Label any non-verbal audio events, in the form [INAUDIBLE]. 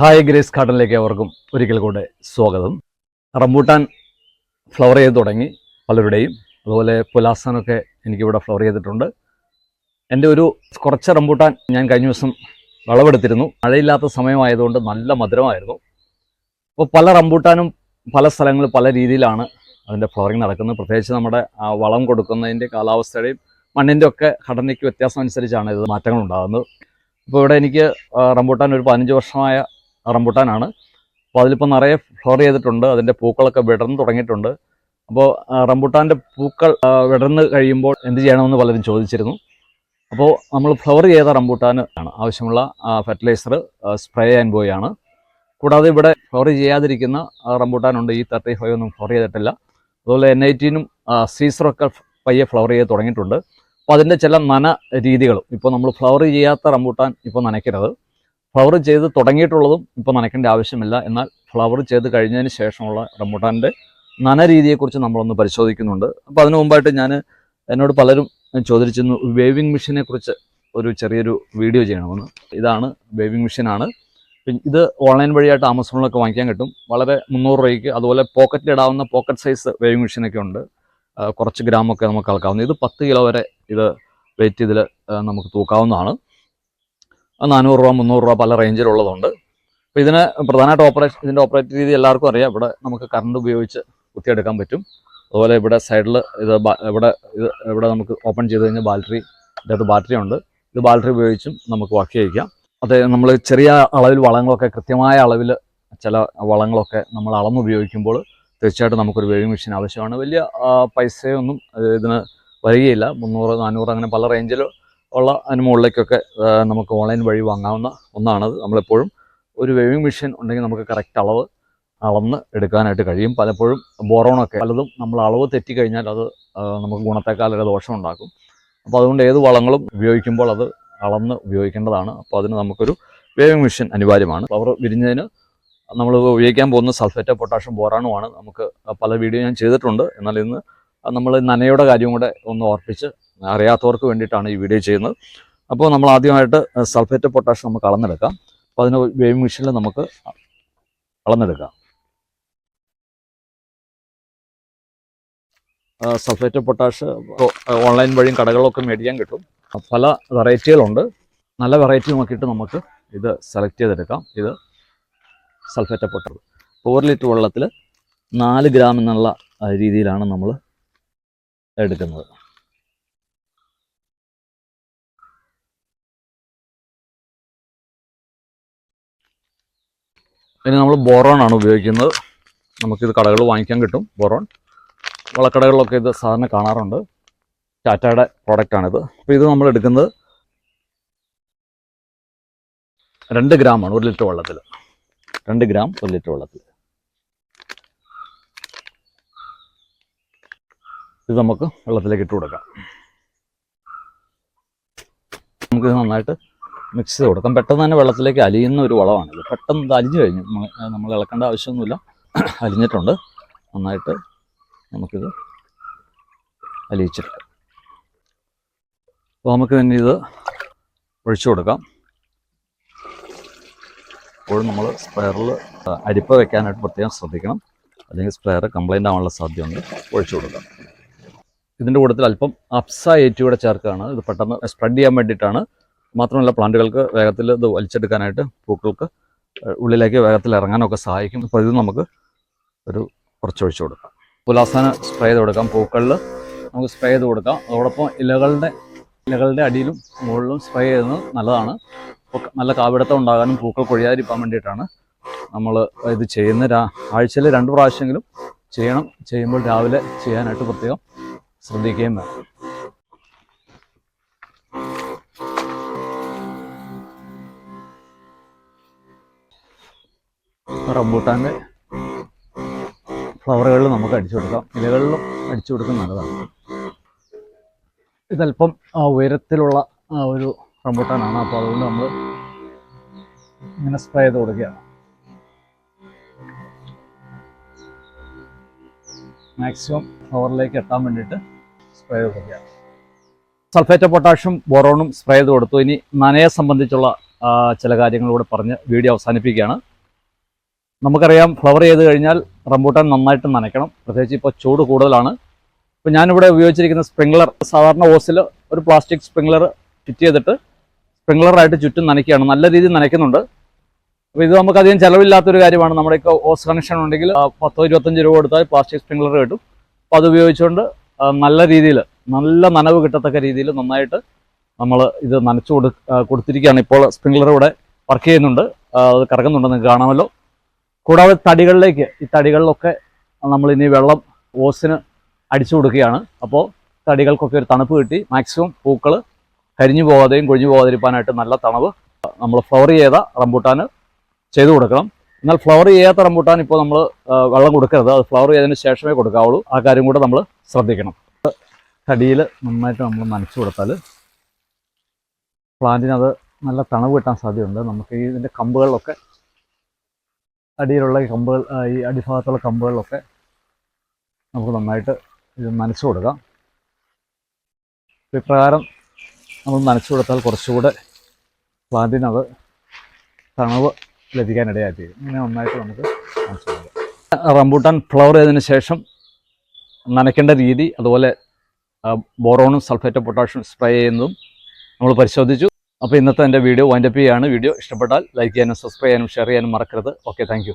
Hi grace ഗാർഡനിലേക്ക് അവർക്കും ഒരിക്കൽ കൂടെ സ്വാഗതം. റംബൂട്ടാൻ ഫ്ലവർ ചെയ്ത് തുടങ്ങി പലരുടെയും അതുപോലെ പുലാസാനൊക്കെ എനിക്കിവിടെ ഫ്ലവർ ചെയ്തിട്ടുണ്ട്. എന്റെ ഒരു കുറച്ച് റംബൂട്ടാൻ ഞാൻ കഴിഞ്ഞ ദിവസം വിളവെടുത്തിരുന്നു. മഴയില്ലാത്ത സമയമായതുകൊണ്ട് നല്ല മധുരമായിരുന്നു. അപ്പോൾ പല റംബൂട്ടാനും പല സ്ഥലങ്ങളിൽ പല രീതിയിലാണ് അതിന്റെ ഫ്ലവറിങ് നടക്കുന്നത്. പ്രത്യേകിച്ച് നമ്മുടെ വളം കൊടുക്കുന്നതിന്റെ കാലാവസ്ഥയുടെയും മണ്ണിന്റെ ഒക്കെ ഘടനയ്ക്ക് വ്യത്യാസം അനുസരിച്ചാണ് ഇത് മാറ്റങ്ങൾ ഉണ്ടാകുന്നത് ഇപ്പോൾ ഇവിടെ എനിക്ക് റംബൂട്ടാൻ ഒരു പതിനഞ്ച് വർഷമായ റംബൂട്ടാനാണ്. അപ്പോൾ അതിലിപ്പോൾ നിറയെ ഫ്ലവർ ചെയ്തിട്ടുണ്ട്. അതിന്റെ പൂക്കളൊക്കെ വിടർന്ന് തുടങ്ങിയിട്ടുണ്ട്. അപ്പോൾ റംബുട്ടാന്റെ പൂക്കൾ വിടർന്ന് കഴിയുമ്പോൾ എന്ത് ചെയ്യണമെന്ന് പലരും ചോദിച്ചിരുന്നു. അപ്പോൾ നമ്മൾ ഫ്ലവർ ചെയ്ത റംബൂട്ടാൻ ആണ് ആവശ്യമുള്ള ഫെർട്ടിലൈസർ സ്പ്രേ ചെയ്യാൻ പോയാണ് കൂടാതെ ഇവിടെ ഫ്ലവർ ചെയ്യാതിരിക്കുന്ന റംബൂട്ടാനുണ്ട്. ഈ തേർട്ടി ഫൈവ് ഒന്നും ഫ്ലവർ ചെയ്തിട്ടില്ല. അതുപോലെ എൻ ഐറ്റീനും സീസറൊക്കെ പയ്യെ ഫ്ലവർ ചെയ്ത് തുടങ്ങിയിട്ടുണ്ട്. അപ്പോൾ അതിന്റെ ചില നന രീതികളും ഇപ്പോൾ നമ്മൾ ഫ്ലവർ ചെയ്യാത്ത റംബൂട്ടാൻ ഇപ്പോൾ നനയ്ക്കരുത്. ഫ്ലവർ ചെയ്ത് തുടങ്ങിയിട്ടുള്ളതും ഇപ്പോൾ നനയ്ക്കേണ്ട ആവശ്യമില്ല. എന്നാൽ ഫ്ലവർ ചെയ്ത് കഴിഞ്ഞതിന് ശേഷമുള്ള റംബുട്ടാന്റെ നന രീതിയെക്കുറിച്ച് നമ്മളൊന്ന് പരിശോധിക്കുന്നുണ്ട്. അപ്പോൾ അതിനു മുമ്പായിട്ട് ഞാൻ എന്നോട് പലരും ചോദിച്ചിരുന്നു വേവിങ് മെഷീനെ കുറിച്ച് ഒരു ചെറിയൊരു വീഡിയോ ചെയ്യണമെന്ന്. ഇതാണ് വേവിങ് മെഷീനാണ് ഇത് ഓൺലൈൻ വഴിയായിട്ട് ആമസോണിലൊക്കെ വാങ്ങിക്കാൻ കിട്ടും. വളരെ മുന്നൂറ് രൂപയ്ക്ക് അതുപോലെ പോക്കറ്റിൽ ഇടാവുന്ന പോക്കറ്റ് സൈസ് വേവിങ് മെഷീനൊക്കെ ഉണ്ട്. കുറച്ച് ഗ്രാമൊക്കെ നമുക്ക് അളക്കാവുന്ന. ഇത് പത്ത് കിലോ വരെ ഇത് വെയിറ്റ് ഇതിൽ നമുക്ക് തൂക്കാവുന്നതാണ്. നാനൂറ് രൂപ മുന്നൂറ് രൂപ പല റേഞ്ചിലുള്ളതുണ്ട്. അപ്പോൾ ഇതിന് പ്രധാനമായിട്ട് ഓപ്പറേഷൻ ഇതിന്റെ ഓപ്പറേറ്റ് രീതി എല്ലാവർക്കും അറിയാം. ഇവിടെ നമുക്ക് കറണ്ട് ഉപയോഗിച്ച് കുത്തിയെടുക്കാൻ പറ്റും. അതുപോലെ ഇവിടെ സൈഡിൽ ഇത് ഇവിടെ ഇത് ഇവിടെ നമുക്ക് ഓപ്പൺ ചെയ്ത് കഴിഞ്ഞാൽ ബാറ്ററി ഇതിനകത്ത് ബാറ്ററി ഉണ്ട്. ഇത് ബാറ്ററി ഉപയോഗിച്ചും നമുക്ക് വർക്ക് ചെയ്യിക്കാം. അത് നമ്മൾ ചെറിയ അളവിൽ വളങ്ങളൊക്കെ കൃത്യമായ അളവിൽ ചില വളങ്ങളൊക്കെ നമ്മൾ അളന്നുപയോഗിക്കുമ്പോൾ തീർച്ചയായിട്ടും നമുക്കൊരു വേവിങ് മെഷീൻ ആവശ്യമാണ്. വലിയ പൈസയൊന്നും ഇതിന് വരികയില്ല. മുന്നൂറ് നാനൂറ് അങ്ങനെ പല റേഞ്ചിൽ ഉള്ള അതിന് മുകളിലേക്കൊക്കെ നമുക്ക് ഓൺലൈൻ വഴി വാങ്ങാവുന്ന ഒന്നാണത്. നമ്മളെപ്പോഴും ഒരു വേവിങ് മെഷീൻ ഉണ്ടെങ്കിൽ നമുക്ക് കറക്റ്റ് അളവ് അളന്ന് എടുക്കാനായിട്ട് കഴിയും. പലപ്പോഴും ബോറോണൊക്കെ പലതും നമ്മൾ അളവ് തെറ്റിക്കഴിഞ്ഞാൽ അത് നമുക്ക് ഗുണത്തെക്കാളൊക്കെ ദോഷം ഉണ്ടാക്കും. അപ്പോൾ അതുകൊണ്ട് ഏത് വളങ്ങളും ഉപയോഗിക്കുമ്പോൾ അത് അളന്ന് ഉപയോഗിക്കേണ്ടതാണ്. അപ്പോൾ അതിന് നമുക്കൊരു വേവിങ് മെഷീൻ അനിവാര്യമാണ്. ഫ്ലവർ വിരിഞ്ഞതിന് നമ്മൾ ഉപയോഗിക്കാൻ പോകുന്ന സൾഫേറ്റ് പൊട്ടാഷ്യം ബോറാണുമാണ് നമുക്ക് പല വീഡിയോ ഞാൻ ചെയ്തിട്ടുണ്ട്. എന്നാൽ ഇന്ന് നമ്മൾ നനയുടെ കാര്യം കൂടെ ഒന്ന് ഓർപ്പിച്ച് അറിയാത്തവർക്ക് വേണ്ടിയിട്ടാണ് ഈ വീഡിയോ ചെയ്യുന്നത്. അപ്പോൾ നമ്മൾ ആദ്യമായിട്ട് സൾഫേറ്റ് പൊട്ടാഷ്യം നമുക്ക് അളന്നെടുക്കാം. അപ്പോൾ അതിന് വേവിംഗ് മെഷീനിൽ നമുക്ക് അളന്നെടുക്കാം. സൾഫേറ്റ് പൊട്ടാഷ് ഓൺലൈൻ വഴിയും കടകളിലൊക്കെ മേടിക്കാൻ കിട്ടും. പല വെറൈറ്റികളുണ്ട്. നല്ല വെറൈറ്റി നോക്കിയിട്ട് നമുക്ക് ഇത് സെലക്ട് ചെയ്തെടുക്കാം. ഇത് സൾഫേറ്റ് പൊട്ടാഷ് ഒരു ലിറ്റർ വെള്ളത്തിൽ നാല് ഗ്രാം എന്നുള്ള രീതിയിലാണ് നമ്മൾ എടുക്കുന്നത്. ഇനി നമ്മൾ ബോറോൺ ആണ് ഉപയോഗിക്കുന്നത്. നമുക്കിത് കടകൾ വാങ്ങിക്കാൻ കിട്ടും ബോറോൺ. വളക്കടകളിലൊക്കെ ഇത് സാധാരണ കാണാറുണ്ട്. ടാറ്റയുടെ പ്രോഡക്റ്റാണിത് അപ്പോൾ ഇത് നമ്മൾ എടുക്കുന്നത് രണ്ട് ഗ്രാമാണ് ഒരു ലിറ്റർ വെള്ളത്തിൽ. രണ്ട് ഗ്രാം ഒരു ലിറ്റർ വെള്ളത്തിൽ. ഇത് നമുക്ക് വെള്ളത്തിലേക്ക് ഇട്ട് കൊടുക്കാം. നമുക്കിത് നന്നായിട്ട് മിക്സ് ചെയ്ത് കൊടുക്കാം. പെട്ടെന്ന് തന്നെ വെള്ളത്തിലേക്ക് അലിയുന്ന ഒരു വളമാണിത് പെട്ടെന്ന് ഇത് അലിഞ്ഞു കഴിഞ്ഞു. നമ്മൾ- ഇളക്കേണ്ട ആവശ്യമൊന്നുമില്ല. [CLEARS THROAT] അലിഞ്ഞിട്ടുണ്ട്. നന്നായിട്ട് നമുക്കിത് അലിയിച്ചെടുക്കാം. അപ്പോൾ നമുക്ക് തന്നെ ഇത് ഒഴിച്ചു കൊടുക്കാം. എപ്പോഴും നമ്മൾ സ്പ്രെയറിൽ അരിപ്പ വെക്കാനായിട്ട് പ്രത്യേകം ശ്രദ്ധിക്കണം. അല്ലെങ്കിൽ സ്പ്രെയർ കംപ്ലൈന്റ് ആവാനുള്ള സാധ്യതയുണ്ട്. ഒഴിച്ചു കൊടുക്കാം. ഇതിന്റെ കൂട്ടത്തിൽ അല്പം അപ്സ ഏറ്റുകൂടെ ചേർക്കുകയാണ് ഇത് പെട്ടെന്ന് സ്പ്രെഡ് ചെയ്യാൻ വേണ്ടിയിട്ടാണ്. മാത്രമല്ല പ്ലാന്റുകൾക്ക് വേഗത്തിൽ ഇത് വലിച്ചെടുക്കാനായിട്ട് പൂക്കൾക്ക് ഉള്ളിലേക്ക് വേഗത്തിൽ ഇറങ്ങാനൊക്കെ സഹായിക്കും. അപ്പോൾ ഇത് നമുക്ക് ഒരു കുറച്ചൊഴിച്ചു കൊടുക്കാം. പുലാസാന സ്പ്രേ ചെയ്ത് കൊടുക്കാം പൂക്കളിൽ നമുക്ക് സ്പ്രേ ചെയ്ത് കൊടുക്കാം. അതോടൊപ്പം ഇലകളുടെ ഇലകളുടെ അടിയിലും മുകളിലും സ്പ്രേ ചെയ്യുന്നത് നല്ലതാണ്. നല്ല കാവിടത്തം ഉണ്ടാകാനും പൂക്കൾ കൊഴിയാതിരിക്കാൻ വേണ്ടിയിട്ടാണ് നമ്മൾ ഇത് ചെയ്യുന്ന ആഴ്ചയിൽ രണ്ട് പ്രാവശ്യമെങ്കിലും ചെയ്യണം. ചെയ്യുമ്പോൾ രാവിലെ ചെയ്യാനായിട്ട് പ്രത്യേകം ശ്രദ്ധിക്കുകയും വേണം. റംബൂട്ടാന്റെ ഫ്ലവറുകളിൽ നമുക്ക് അടിച്ചു കൊടുക്കാം. ഇലകളിലും അടിച്ചു കൊടുക്കുന്നത് നല്ലതാണ്. ഇതല്പം ഉയരത്തിലുള്ള ഒരു റംബൂട്ടാനാണ്. അപ്പോൾ അതുകൊണ്ട് നമ്മൾ ഇങ്ങനെ സ്പ്രേ ചെയ്ത് കൊടുക്കുകയാണ്. മാക്സിമം ഫ്ലവറിലേക്ക് എത്താൻ വേണ്ടിയിട്ട് സ്പ്രേ ചെയ്ത് കൊടുക്കുകയാണ്. സൾഫേറ്റ് പൊട്ടാഷ്യം ബോറോണും സ്പ്രേ ചെയ്ത് കൊടുത്തു. ഇനി നനയെ സംബന്ധിച്ചുള്ള ചില കാര്യങ്ങളൂടെ പറഞ്ഞ് വീഡിയോ അവസാനിപ്പിക്കുകയാണ്. നമുക്കറിയാം ഫ്ലവർ ചെയ്ത് കഴിഞ്ഞാൽ റംബൂട്ടാൻ നന്നായിട്ട് നനയ്ക്കണം. പ്രത്യേകിച്ച് ഇപ്പോൾ ചൂട് കൂടുതലാണ്. ഇപ്പോൾ ഞാനിവിടെ ഉപയോഗിച്ചിരിക്കുന്ന സ്പ്രിംഗ്ലർ സാധാരണ ഓസിൽ ഒരു പ്ലാസ്റ്റിക് സ്പ്രിംഗ്ലർ ഫിറ്റ് ചെയ്തിട്ട് സ്പ്രിംഗ്ലറായിട്ട് ചുറ്റും നനയ്ക്കുകയാണ്. നല്ല രീതിയിൽ നനയ്ക്കുന്നുണ്ട്. അപ്പോൾ ഇത് നമുക്ക് അധികം ചിലവില്ലാത്തൊരു കാര്യമാണ്. നമ്മുടെ ഇപ്പോൾ ഓസ് കണക്ഷൻ ഉണ്ടെങ്കിൽ പത്തോ ഇരുപത്തഞ്ച് രൂപ കൊടുത്താൽ പ്ലാസ്റ്റിക് സ്പ്രിംഗ്ലർ കിട്ടും. അപ്പോൾ അത് ഉപയോഗിച്ചുകൊണ്ട് നല്ല രീതിയിൽ നല്ല നനവ് കിട്ടത്തക്ക രീതിയിൽ നന്നായിട്ട് നമ്മൾ ഇത് നനച്ചു കൊടു കൊടുത്തിരിക്കുകയാണ്. ഇപ്പോൾ സ്പ്രിംഗ്ലർ ഇവിടെ വർക്ക് ചെയ്യുന്നുണ്ട്. അത് കറങ്ങുന്നുണ്ട്. നിങ്ങൾക്ക് കാണാമല്ലോ. കൂടാതെ തടികളിലേക്ക് ഈ തടികളിലൊക്കെ നമ്മൾ ഇനി വെള്ളം ഓസിന് അടിച്ചു കൊടുക്കുകയാണ്. അപ്പോൾ തടികൾക്കൊക്കെ ഒരു തണുപ്പ് കിട്ടി. മാക്സിമം പൂക്കൾ കരിഞ്ഞു പോകാതെയും കൊഴിഞ്ഞു പോകാതിരിക്കാനായിട്ട് നല്ല തണവ് നമ്മൾ ഫ്ലവർ ചെയ്ത റംബൂട്ടാന് ചെയ്തു കൊടുക്കണം. എന്നാൽ ഫ്ലവർ ചെയ്യാത്ത റംബൂട്ടാൻ ഇപ്പോൾ നമ്മൾ വെള്ളം കൊടുക്കരുത്. അത് ഫ്ലവർ ചെയ്തതിന് ശേഷമേ കൊടുക്കാവുള്ളൂ. ആ കാര്യം കൂടെ നമ്മൾ ശ്രദ്ധിക്കണം. തടിയിൽ നന്നായിട്ട് നമ്മൾ നനച്ചു കൊടുത്താൽ പ്ലാന്റിനത് നല്ല തണവ് കിട്ടാൻ സാധ്യതയുണ്ട്. നമുക്ക് ഇതിന്റെ കമ്പുകളിലൊക്കെ അടിയിലുള്ള കമ്പുകൾ ഈ അടിഭാഗത്തുള്ള കമ്പുകളിലൊക്കെ നമുക്ക് നന്നായിട്ട് ഇത് നനച്ചു കൊടുക്കാം. ഇപ്രകാരം നമ്മൾ നനച്ചു കൊടുത്താൽ കുറച്ചുകൂടെ പ്ലാന്റിനത് തണവ് ലഭിക്കാനിടയായിത്തീരും ഇങ്ങനെ നന്നായിട്ട് നമുക്ക് നനച്ചു കൊടുക്കാം. റംബൂട്ടാൻ ഫ്ലവർ ചെയ്തതിന് ശേഷം നനയ്ക്കേണ്ട രീതി അതുപോലെ ബോറോണും സൾഫേറ്റ് പൊട്ടാഷ്യം സ്പ്രേ ചെയ്യുന്നതും നമ്മൾ പരിശോധിച്ചു. അപ്പോൾ ഇന്നത്തെ എന്റെ വീഡിയോ വൈൻഡപ്പ് ചെയ്യുകയാണ് വീഡിയോ ഇഷ്ടപ്പെട്ടാൽ ലൈക്ക് ചെയ്യാനും സബ്സ്ക്രൈബ് ചെയ്യാനും ഷെയർ ചെയ്യാനും മറക്കരുത്. Okay thank